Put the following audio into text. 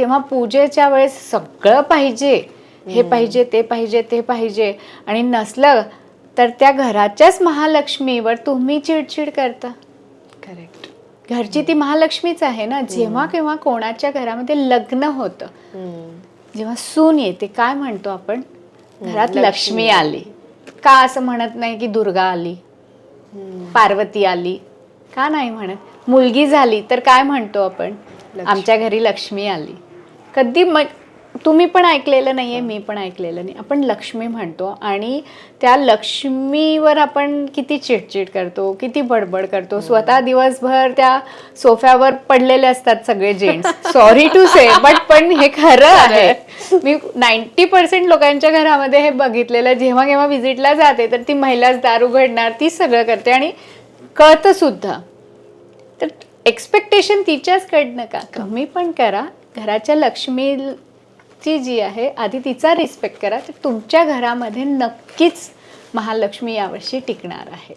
तेव्हा पूजेच्या वेळेस सगळं पाहिजे. हे पाहिजे ते पाहिजे ते पाहिजे. आणि नसलं तर त्या घराच्याच महालक्ष्मीवर तुम्ही चिडचिड करता. करेक्ट घरची ती महालक्ष्मीच आहे ना? जेव्हा केव्हा कोणाच्या घरामध्ये लग्न होतं जेव्हा सून येते काय म्हणतो आपण? घरात लक्ष्मी. आली. का असं म्हणत नाही की दुर्गा आली? पार्वती आली? का नाही म्हणत? मुलगी झाली तर काय म्हणतो आपण? आमच्या घरी लक्ष्मी आली. कधी म तुम्ही पण ऐकलेलं नाहीये मी पण ऐकलेलं नाही. आपण लक्ष्मी म्हणतो आणि त्या लक्ष्मीवर आपण किती चिडचिड करतो किती बडबड करतो. स्वतः दिवसभर त्या सोफ्यावर पडलेले असतात सगळे gents sorry to say but पण हे खरं आहे. मी नाईन्टी पर्सेंट लोकांच्या घरामध्ये हे बघितलेलं जेव्हा केव्हा व्हिजिटला जाते तर ती महिलाच दार उघडणार ती सगळं करते आणि कळतं सुद्धा तर एक्सपेक्टेशन तिच्याचकडनं का? कमी पण करा घराच्या लक्ष्मीची जी आहे आधी तिचा रिस्पेक्ट करा तर तुमच्या घरामध्ये नक्कीच महालक्ष्मी यावर्षी टिकणार आहे.